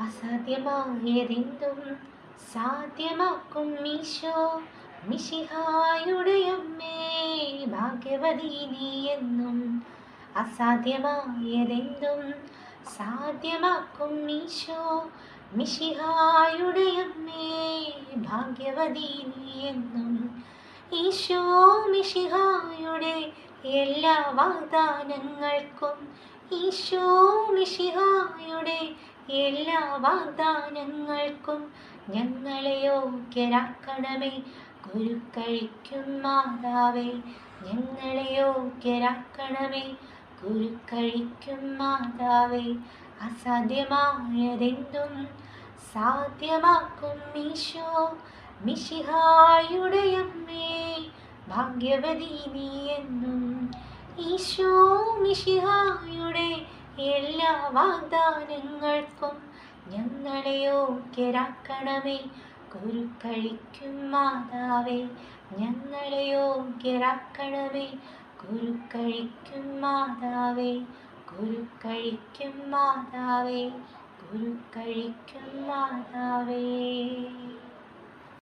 അസാധ്യമായതെന്തും സാധ്യമാക്കും ഈശോ. മിശിഹായുടെ അമ്മേ ഭാഗ്യവതി നീ എന്നും അസാധ്യമായതെന്തും സാധ്യമാക്കും ഈശോ. മിശിഹായുടെ അമ്മേ ഭാഗ്യവതി നീ എന്നും ഈശോ. മിശിഹായുടെ എല്ലാ വാഗ്ദാനങ്ങൾക്കും ഈശോ. മിശിഹായുടെ എല്ലാ വാഗ്ദാനങ്ങൾക്കും ഞങ്ങളെ യോഗ്യരാക്കണമേ. ഗുരുക്കഴിക്കും മാതാവേ ഞങ്ങളെ യോഗ്യരാക്കണമേ. ഗുരുക്കഴിക്കും മാതാവേ അസാധ്യമായതെന്തും സാധ്യമാക്കും ഈശോ മിഷിഹായുടെ അമ്മേ. ഭാഗ്യവതി നീ എന്നും ഈശോ മിശിഹായുടെ എല്ലാ വാഗ്ദാനങ്ങൾക്കും ഞങ്ങളെ യോഗ്യരാക്കണമേ. ഗുരുക്കഴിക്കും മാതാവേ ഞങ്ങളെ യോഗ്യരാക്കണമേ. ഗുരുക്കഴിക്കും മാതാവേ ഗുരുക്കഴിക്കും മാതാവേ ഗുരുക്കഴിക്കും മാതാവേ.